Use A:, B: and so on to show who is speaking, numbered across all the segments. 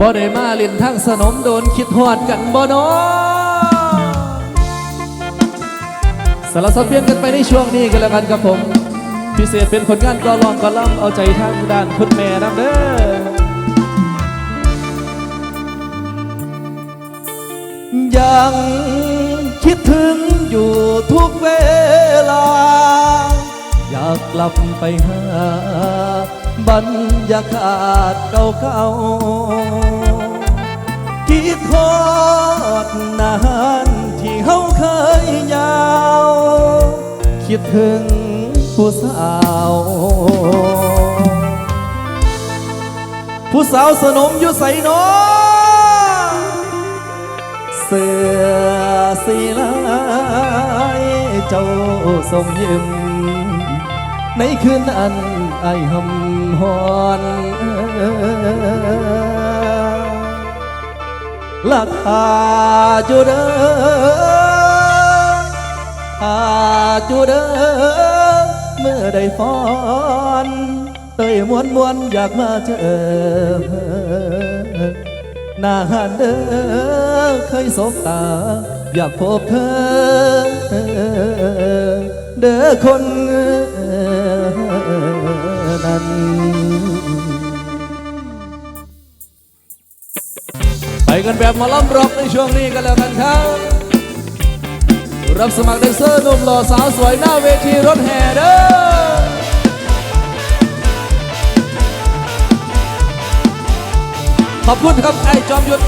A: บ่ได้มาเล่นทั้งสนมโดนคิดหอดกันบ่นาะสารสับเปียนกันไปในช่วงนี้กันแล้วกันครับผม พิเศษเป็นผลงานกอลองกอล่ำเอาใจทางด้านคุณแม่นำเด้อยังคิดถึงอยู่ทุกเวลา อยากกลับไปหาบรรยากาศเก่าๆ คิดทอดนานที่เฮาเคยยาว คิดถึงผู้สาว ผู้สาวสนมอยู่ใส่น้อเสือสีลายเจ้าทรงยิ้มในคืนอันไอหำหอน ลักอาจูเดออาจูเดอเมื่อได้ฟ้อนเตยมวนมวนอยากมาเจอหน้าหันเด้อเคยสบตา อยากพบเธอ เด้อคน ไปกันแบบมาล้ำร็อกในช่วงนี้กันแล้วกันครับ รับสมัครแดนเซอร์หนุ่มหล่อสาวสวยหน้าเวทีรถแห่เด้อขอบคุณครับไอ้จอมยุทธ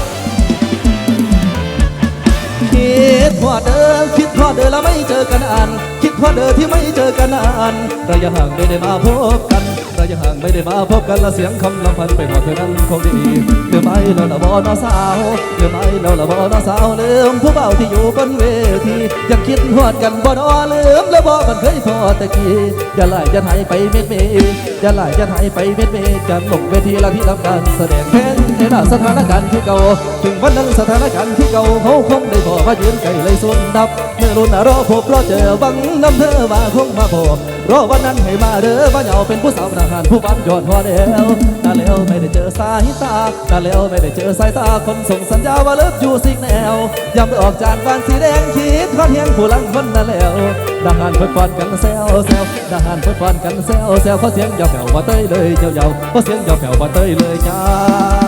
A: คิดพอเดิมคิดพอเดิมแล้วไม่เจอกันนานคิดพอเดิมที่ไม่เจอกันนานระยะห่างไม่ได้มาพบกัน ระยะห่างไม่ได้มาพบกันและเสียงคำลำพันไปหมดเท่านั้นคงดีเลืมไปแล้วละบอน้อสาวเลืมไปแล้วละบอน้อสาวลืมผู้เบาที่อยู่บนเวทียังคิดหอดกันบ่นอลืมแล้วบ่มันเคยพอตะกี้อย่าไล่อย่าหายไปเม็ดเมอย่าไล่อย่าหายไปเม็ดเมจะลงเวทีละที่ทำการแสดงแพ้ ในหน้าสถานการณ์ที่เก่าถึงวันนั้นสถานการณ์ที่เก่าเขาคงได้บอกว่ายืนไกลเลยส่วนดับเมื่อรุ่นรอพบรอเจอบังน้ำเธอมาคงมาพบรอวันนั้นให้มาเด้อว่าเหยาเป็นผู้สาวทหารผู้บันยอดพอแล้วนาแล้วไม่ได้เจอสายตานาแล้วไม่ได้เจอสายตาคนส่งสัญญาว่าเลิฟอยู่สิกแนวยำออกจากบ้านสีแดงคิดทอดเฮียงผู้ลังคนนั่นแล้วทหารเพิ่นฟอนกันแซวแซวทหารเพิ่นฟอนกันแซวแซวเขาเสียงยาวแผ่วว่าเต้ยเลยเจ้าเยาเขาเสียงยาวแผ่วว่าเต้ยเลยจ้า